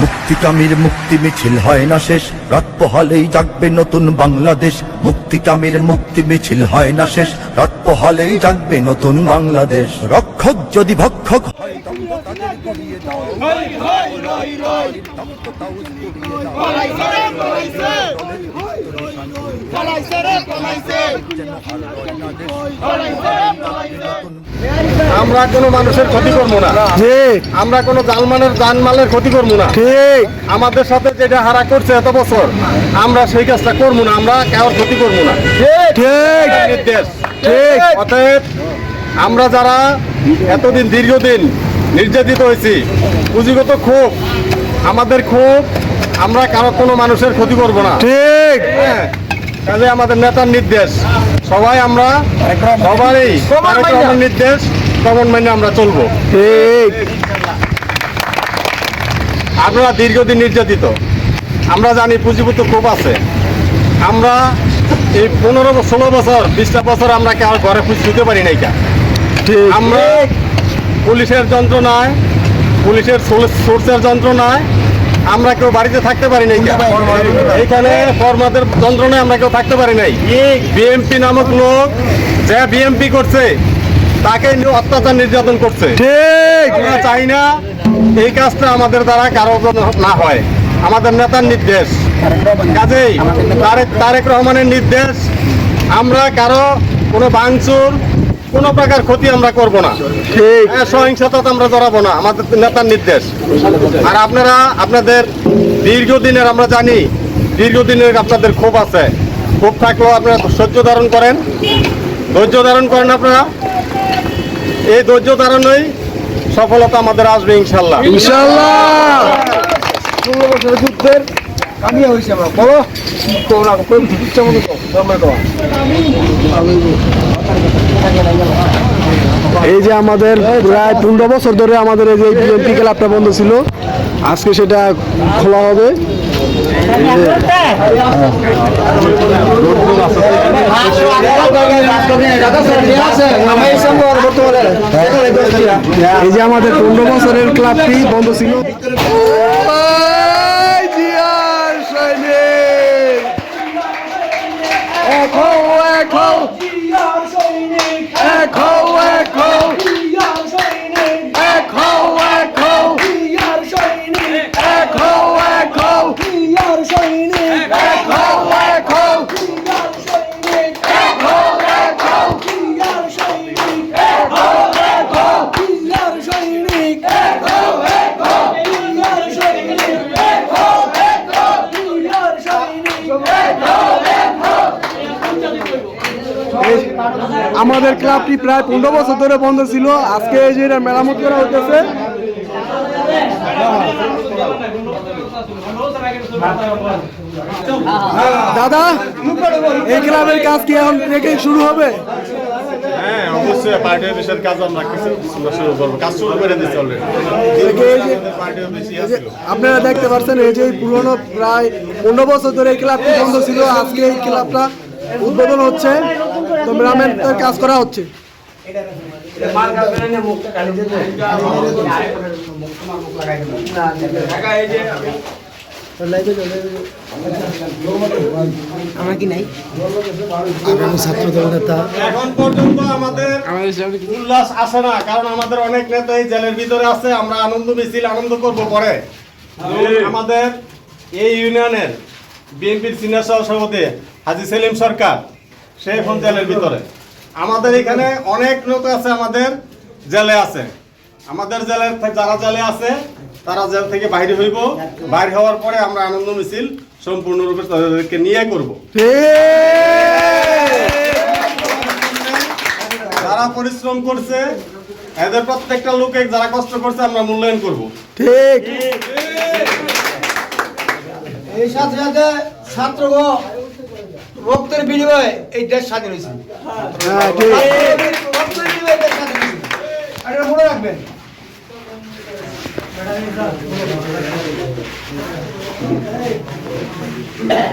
মুক্তিকামীর মুক্তি মিছিল হয় না শেষ। রাত পোহালেই জাগবে নতুন বাংলাদেশ। মুক্তিকামীর মুক্তি মিছিল হয় না শেষ। রাত পোহালেই জাগবে নতুন বাংলাদেশ। রক্ষক যদি ভক্ষক হয় তাদের আমরা কোনো মানুষের ক্ষতি করব না। ঠিক। আমরা কোনো জানমালের জানমালের ক্ষতি করব না। ঠিক। আমাদের সাথে যেটা হারা করছে এত বছর আমরা সেই কাজটা করব না আমরা কারোর ক্ষতি করব না। ঠিক। নির্দেশ। ঠিক। অতএব আমরা যারা এতদিন দীর্ঘদিন নির্যাতিত হয়েছি পুঁজিগত ক্ষোভ আমাদের ক্ষোভ আমরা কারও কোনো মানুষের ক্ষতি করব না। ঠিক। হ্যাঁ। কাজে আমাদের নেতার নির্দেশ। সবাই আমরা সবারই নির্দেশ তখন মেনে আমরা চলবো। আমরা দীর্ঘদিন নির্যাতিত। আমরা জানি পুঁজিপত্র খুব আছে। আমরা এই পনেরো ষোলো বছর বিশটা বছর আমরা কার ঘরে পুঁজি দিতে পারি নাই কা? আমরা পুলিশের যন্ত্রণায় পুলিশের সোর্সের যন্ত্রণায় আমরা কেউ বাড়িতে থাকতে পারি নাই। এখানে ফরমাদের যন্ত্রণায় আমরা কেউ থাকতে পারি নাই। বিএমপি নামক লোক যে বিএমপি করছে তাকে অত্যাচার নির্যাতন করছে। ঠিক। আমরা চাই না এই কাজটা আমাদের দ্বারা কারও না হয়। আমাদের নেতার নির্দেশ। কাজেই তারেক তারেক রহমানের নির্দেশ আমরা কারও কোনো ভাঙচুর কোনো প্রকার ক্ষতি আমরা করব না। হ্যাঁ, সহিংসতা আমরা জড়াবো না আমাদের নেতার নির্দেশ। আর আপনারা আপনাদের দীর্ঘদিনের আমরা জানি দীর্ঘদিনের আপনাদের ক্ষোভ আছে। ক্ষোভ থাকলেও আপনারা সহ্য ধারণ করেন। ধৈর্য ধারণ করেন আপনারা। এই ধৈর্য ধারণই সফলতা আমাদের আসবে ইনশাল্লাহ ইনশাল্লাহ ষোলো বছরের যুদ্ধের কামিয়া হয়েছে আমরা। বলো ইচ্ছা মতো এই যে আমাদের প্রায় পনেরো বছর ধরে আমাদের এই যে বিএনপি ক্লাবটা বন্ধ ছিল, আজকে সেটা খোলা হবে। এই যে আমাদের পনেরো বছরের ক্লাবটি বন্ধ ছিল। আমাদের ক্লাবটি প্রায় পনেরো বছর ধরে বন্ধ ছিল। আজকে এই যে মেরামত করা হতেছে দাদা এই ক্লাবের কাজ কি এখন থেকে শুরু হবে? হ্যাঁ অবশ্যই পার্টি অফিসের কাজ আমরা কিছু শুরু করব। কাজ শুরু করে দিচ্ছি অলরেডি এই যে- পার্টি অফিস এই যে আপনারা দেখতে পাচ্ছেন এই যে পুরনো প্রায় পনেরো বছর ধরে এই ক্লাবটি বন্ধ ছিল। আজকে এই ক্লাবটা উদ্বোধন হচ্ছে। তো মেরামতের কাজ করা হচ্ছে। এখন পর্যন্ত আমাদের উল্লাস আসে না কারণ আমাদের অনেক নেতা এই জেলের ভিতরে আছে আমরা আনন্দ মিছিল আনন্দ করব পরে। আমাদের এই ইউনিয়নের বিএনপির সিনিয়র সভাপতি হাজি সেলিম সরকার সে এখন জেলের ভিতরে। আমাদের এখানে অনেক লোক আছে আমাদের জেলে আছে। আমাদের জেলের থে- যারা জেলে আছে তারা জেল থেকে বাইরে হইব। বাইরে হওয়ার পরে আমরা আনন্দ মিছিল সম্পূর্ণরূপে তাদেরকে নিয়ে করব। যারা পরিশ্রম করছে এদের প্রত্যেকটা লোকে যারা কষ্ট করছে আমরা মূল্যায়ন করব। ঠিক। এই সাথে সাথে ছাত্রগ রক্তের বিনিময়ে এই দেশ স্বাধীন হয়েছে। হ্যাঁ রক্তের বিনিময়ে দেশ স্বাধীন হয়েছে। আর এটা মনে রাখবেন। হ্যাঁ।